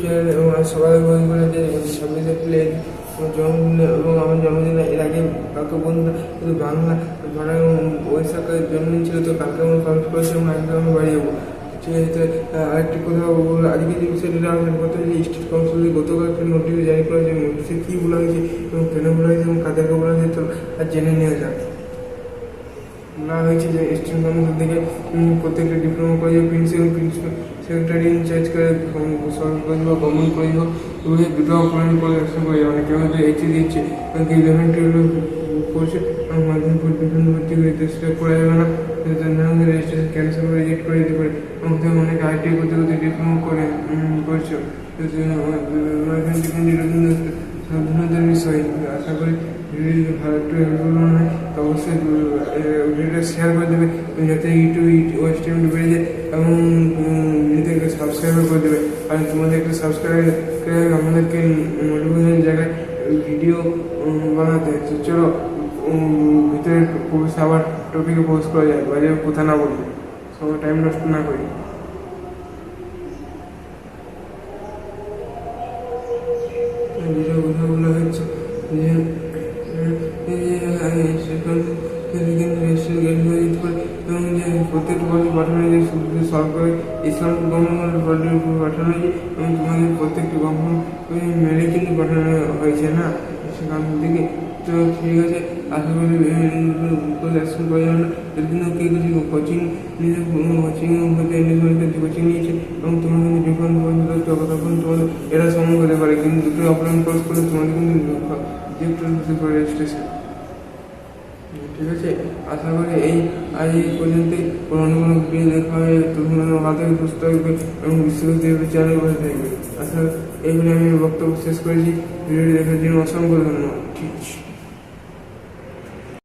Channel এবং আজ সকালে বই করে যে ছাব্বিশ এপ্রিল এবং আমার জন্মদিনে এর আগে কাউকে বন্ধুরা শুধু বাংলা ধরা এবং জন্মদিন ছিল তো কালকে আমার করেছে এবং আজকে আমি বাড়ি যাব আছে আরেকটি কথা বলব আজকে যে বিষয়টা যে স্টেট কাউন্সিল গতকাল একটা নোটিশ জারি করেছে নোটিশে কী বলা হয়েছে এবং কেন বলা হয়েছে এবং কাদেরকে বলা হয়েছে তো আর জেনে নেওয়া যাক বলা হয়েছে যে স্টুডেন্ট কাউন্সিল থেকে প্রত্যেকটা ডিপ্লোমা কলেজের প্রিন্সিপাল প্রিন্সিপাল সেক্রেটারি ইনচার্জ করে সরকারি কলেজ বা গভর্নমেন্ট কলেজ হোক এগুলো বিধবা কলেজ করে অ্যাকশন করে অনেক কেউ হয়তো এইচ দিচ্ছে ইলেভেন টুয়েলভ করছে মাধ্যমিক বিভিন্ন ভর্তি করে করা যাবে না রেজিস্ট্রেশন ক্যান্সেল করে রিজেক্ট করে দিতে পারে তুমি অনেক করতে করতে ডিপ্লোমা করে করছ সাবধানতার বিষয় আশা করি ভিডিওটি ভালো একটু হেল্পফুল মনে হয় তো অবশ্যই ভিডিওটা শেয়ার করে দেবে যাতে ইউটিউব ওয়েস্ট টাইম বেড়ে যায় এবং ভিডিওকে সাবস্ক্রাইব করে দেবে আর তোমাদের একটা সাবস্ক্রাইব আমাদেরকে মোটিভেশন জায়গায় ভিডিও বানাতে তো চলো ভিতরে প্রবেশ আবার টপিকে পোস্ট করা যায় বাইরে কথা না বলব সবাই টাইম নষ্ট না করি যেটা কথা বলা হচ্ছে যে এবং যে প্রত্যেকটা বছর পাঠানো যে শুধু সরকারি পাঠানো হয়েছে এবং তোমাদের প্রত্যেকটি গভর্নমেন্ট মেরে কিন্তু হয়েছে না? সেখান থেকে। তো ঠিক আছে, আশা করি করা না। এর কেউ কিছু কোচিং কোচিং হতে কোচিং নিয়েছে, এবং তোমাদের এরা সময় হতে পারে। কিন্তু দুটো অফলাইন কোর্স করলে তোমাদের কিন্তু রিজেক্ট হতে পারে রেজিস্ট্রেশন ঠিক আছে? আশা করি এই আজ এই পর্যন্ত পুরনো কোনো ভিডিও দেখা হয় তোমরা হাতে সুস্থ থাকবে এবং বিশ্ববিদ্যালয় চালু করে থাকবে আশা এইগুলি আমি বক্তব্য শেষ করেছি। ভিডিওটি দেখার জন্য অসংখ্য ধন্যবাদ।